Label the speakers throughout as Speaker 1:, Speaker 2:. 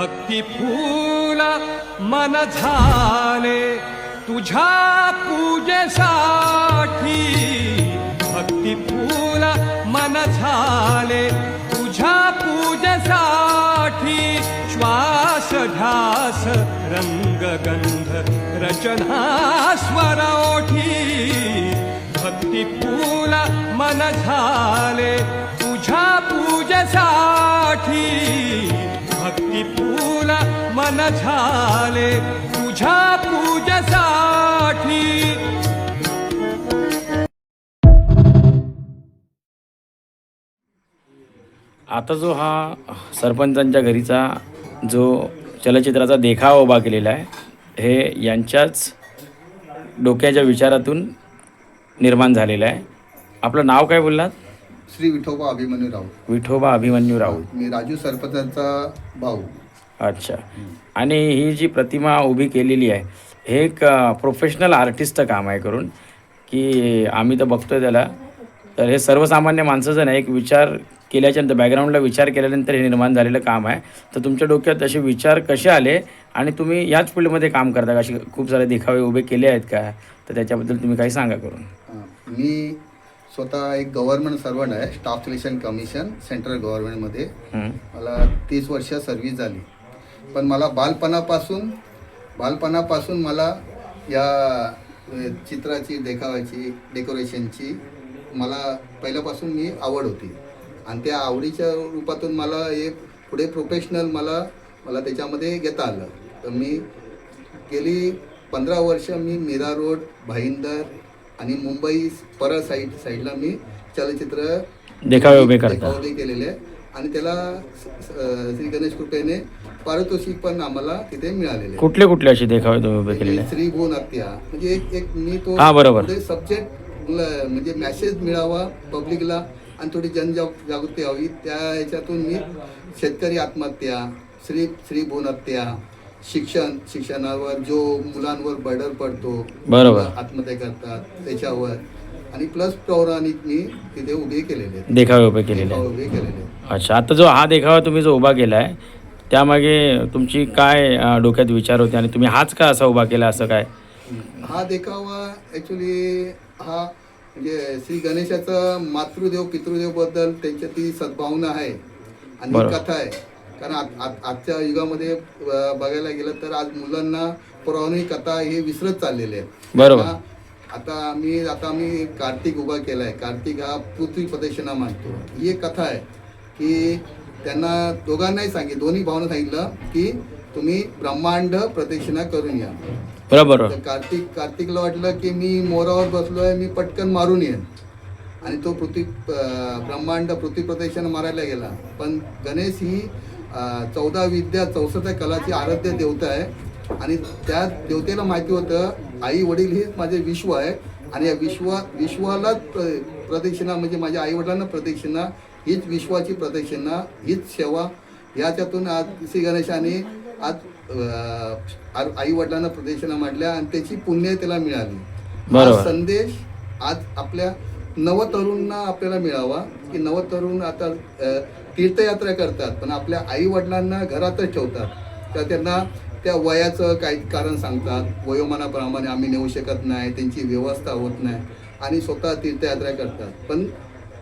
Speaker 1: भक्ती फूल मन झाले तुझ्या पूजेसाठी. भक्ती फूल मन झाले तुझ्या पूजेसाठी. श्वास ध्यास रंगगंध रचना स्वर ओठी. भक्ती फूल मन झाले तुझ्या पूजेसाठी. मन झाले तुझ्या पूजेसाठी.
Speaker 2: आता जो हा सरपंचांच्या घरीचा जो चलचित्राचा देखावा उभा केलेला आहे हे यांच्याच डोक्याच्या विचारातून निर्माण झालेलं आहे. आपलं नाव काय बोललात?
Speaker 3: श्री विठोबा अभिमन्यू राऊत.
Speaker 2: विठोबा अभिमन्यू राऊत.
Speaker 3: मी राजू सरपंचांचा भाऊ.
Speaker 2: अच्छा. आणि ही जी प्रतिमा उभी केलेली आहे हे एक प्रोफेशनल आर्टिस्टचं काम आहे करून की आम्ही तर बघतोय त्याला. तर हे सर्वसामान्य माणसाचं नाही एक विचार केल्याच्यानंतर बॅकग्राऊंडला विचार केल्यानंतर हे निर्माण झालेलं काम आहे. तर तुमच्या डोक्यात असे विचार कसे आले? आणि तुम्ही याच फील्डमध्ये काम करता का? असे खूप सारे देखावे उभे केले आहेत का? तर त्याच्याबद्दल तुम्ही काही सांगा करून.
Speaker 3: मी स्वतः एक गव्हर्नमेंट सर्वंट आहे स्टाफ सिलेक्शन कमिशन सेंट्रल गव्हर्नमेंटमध्ये. मला तीस वर्ष सर्व्हिस झाली. पण मला बालपणापासून बालपणापासून मला या चित्राची देखावाची डेकोरेशनची मला पहिल्यापासून मी आवड होती. आणि त्या आवडीच्या रूपातून मला हे पुढे प्रोफेशनल मला मला त्याच्यामध्ये घेता आलं. तर मी गेली पंधरा वर्ष मी मीरा रोड भाईंदर आणि मुंबई परळ साईड साईडला मी चलचित्र
Speaker 2: देखावे
Speaker 3: केलेले. आहे. आणि त्याला श्री गणेश कृपेने पारितोषिक पण आम्हाला तिथे मिळालेले आहे.
Speaker 2: कुठले कुठले असे देखावे तुम्ही उभे केलेले आहे
Speaker 3: श्री भुवन हत्या म्हणजे एक एक मी तो
Speaker 2: हा, बरोबर.
Speaker 3: सब्जेक्ट म्हणजे मेसेज मिळावा पब्लिकला आणि थोडी जनजाग जागृती व्हावी त्या ह्याच्यातून मी शेतकरी आत्महत्या श्री श्री भुवन हत्या शिक्षण शिक्षणावर जो मुलांवर बर्डर पडतो
Speaker 2: बरोबर.
Speaker 3: आत्महत्या करतात त्याच्यावर आणि प्लस पौराणिक मी तिथे उभे केलेले आहेत.
Speaker 2: देखावे उभे केलेले
Speaker 3: उभे केलेले आहेत.
Speaker 2: अच्छा आता जो हा देखावा तुम्ही जो उभा केला आहे त्यामागे तुमची काय अं, डोक्यात विचार होते आणि तुम्ही हाच का असा उभा केला असं काय?
Speaker 3: हा देखावा ॲक्च्युली हा म्हणजे श्री गणेशाचं मातृदेव पितृदेवबद्दल त्यांच्या ती सद्भावना आहे आणि
Speaker 2: बरोबर.
Speaker 3: कथा आहे. कारण आजच्या युगामध्ये अं, बघायला गेलं तर आज मुलांना पौराणिक कथा हे विसरत चाललेले आहेत.
Speaker 2: बरोबर.
Speaker 3: आता- आता आम्ही आता आम्ही कार्तिक उभा केलाय. कार्तिक हा पृथ्वी प्रदक्षिणा मानतो ही एक कथा आहे की त्यांना दोघांनाही सांगितलं दोन्ही भावना सांगितलं की तुम्ही ब्रह्मांड प्रदक्षिणा करून या.
Speaker 2: बरोबर.
Speaker 3: तर कार्तिक कार्तिकला वाटलं की मी मोरावर बसलोय मी पटकन मारून येईन. आणि तो पृथ्वी ब्रह्मांड पृथ्वी प्रदक्षिणा मारायला गेला. पण गणेश ही चौदा विद्या चौसष्ट कलाची आराध्य देवता आहे. आणि त्या देवतेला माहिती होतं आई वडील हेच माझे विश्व आहे. आणि या विश्वा विश्वालाच प्र- प्रदक्षिणा म्हणजे माझ्या आई वडिलांना प्रदक्षिणा हीच विश्वाची प्रदक्षिणा हीच सेवा. याच्यातून आज श्री गणेशाने आज आई वडिलांना प्रदक्षिणा मांडल्या आणि त्याची पुण्य त्याला मिळाली. संदेश आज आपल्या नवतरुणांना आपल्याला मिळावा की नवतरुण आता तीर्थयात्रा करतात पण आपल्या आई वडिलांना घरातच ठेवतात. तर त्यांना त्या वयाचं काही कारण सांगतात. वयोमानाप्रमाणे आम्ही नेऊ शकत नाही त्यांची व्यवस्था होत नाही आणि स्वतः तीर्थयात्रा करतात. पण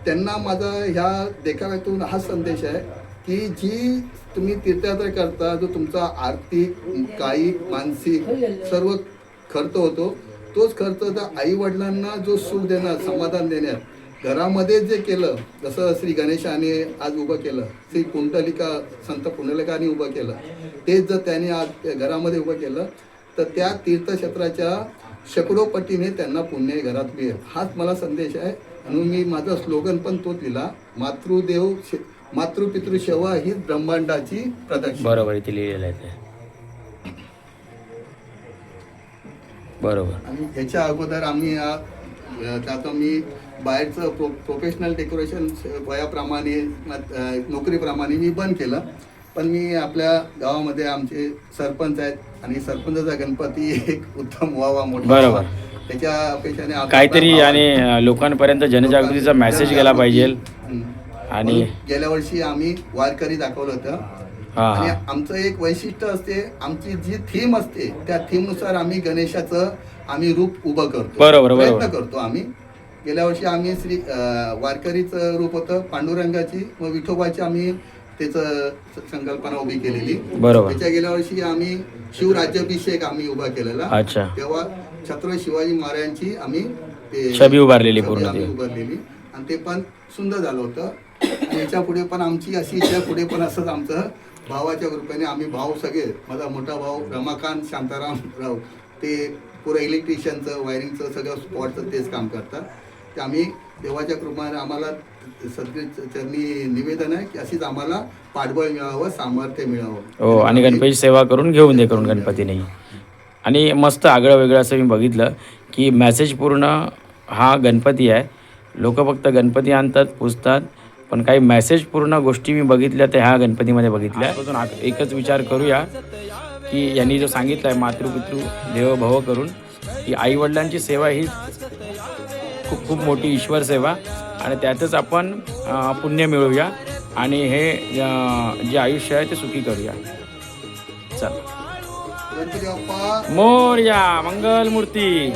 Speaker 3: त्यांना माझा ह्या देखाव्यातून हा संदेश आहे की जी तुम्ही तीर्थयात्रा करता जो तुमचा आर्थिक कायिक मानसिक सर्व खर्च होतो तोच खर्च त्या आई वडिलांना जो सुख देणार समाधान देण्यात. घरामध्ये जे केलं जसं श्री गणेशाने आज उभं केलं श्री कुंडलिका संत पुंडलिकाने उभं केलं तेच जर त्याने आज घरामध्ये उभं केलं तर त्या तीर्थक्षेत्राच्या शेकडो पटीने त्यांना पुण्य घरात मिळेल. हाच मला संदेश आहे. म्हणून मी माझा स्लोगन पण तोच लिहिला मातृदेव मातृपितृ सेवा ही ब्रह्मांडाची प्रदक्षिणा.
Speaker 2: बरोबर इथे लिहिलेलं आहे ते. बरोबर.
Speaker 3: आणि ह्याच्या अगोदर आम्ही आता मी बाहेरचं प्रो प्रोफेशनल डेकोरेशन वयाप्रमाणे नोकरीप्रमाणे मी बंद केलं. पण मी आपल्या गावामध्ये आमचे सरपंच आहेत आणि सरपंचाचा गणपती एक उत्तम व्हावा मोठा.
Speaker 2: बरोबर.
Speaker 3: त्याच्या अपेक्षाने
Speaker 2: काहीतरी आणि लोकांपर्यंत जनजागृतीचा मेसेज गेला पाहिजे. आणि
Speaker 3: गेल्या वर्षी आम्ही वारकरी दाखवलं होतं आणि. आमचं एक वैशिष्ट्य असते आमची जी थीम असते त्या थीमनुसार आम्ही गणेशाचं आम्ही रूप उभं करतो
Speaker 2: बरोबर.
Speaker 3: प्रयत्न करतो आम्ही गेल्या वर्षी आम्ही श्री वारकरीचं रूप होतं पांडुरंगाची व विठोबाची आम्ही त्याचं संकल्पना उभी केलेली
Speaker 2: बरोबर.
Speaker 3: त्याच्या गेल्या वर्षी आम्ही शिवराज्याभिषेक आम्ही उभा केलेला. तेव्हा छत्रपती शिवाजी महाराजांची आम्ही ते-
Speaker 2: छबी उभारलेली पूर्ण
Speaker 3: छबी आम्ही
Speaker 2: ती.
Speaker 3: उभारलेली. आणि ते पण सुंदर झालं होतं. आणि याच्यापुढे पण आमची अशी याच्यापुढे पण असंच आमचं भावाच्या कृपेने आम्ही भाऊ सगळे माझा मोठा भाऊ रमाकांत शांताराम राव ते पुरं इलेक्ट्रिशियनचं वायरिंगचं सगळं स्पॉटचं तेच काम करतात. ते आम्ही देवाच्या कृपेने आम्हाला सगळे चरणी निवेदन आहे की अशीच आम्हाला पाठबळ मिळावं सामर्थ्य मिळावं.
Speaker 2: हो आणि गणपतीची सेवा करून घेऊन दे करून गणपतीने. आणि मस्त आगळं वेगळं असं मी बघितलं की मॅसेज पूर्ण हा गणपती आहे. लोक फक्त गणपती आणतात पुजतात पण काही मॅसेज पूर्ण गोष्टी मी बघितल्या त्या ह्या गणपतीमध्ये बघितल्या. अजून एकच विचार करूया की यांनी जो सांगितलं आहे मातृपितृ देवभव करून की आईवडिलांची सेवा ही खूप खूप मोठी ईश्वर सेवा आणि त्यातच आपण पुण्य मिळवूया आणि हे जे आयुष्य आहे ते सुखी करूया.
Speaker 3: गणपती बाप्पा.
Speaker 2: मोर्या मंगल मूर्ती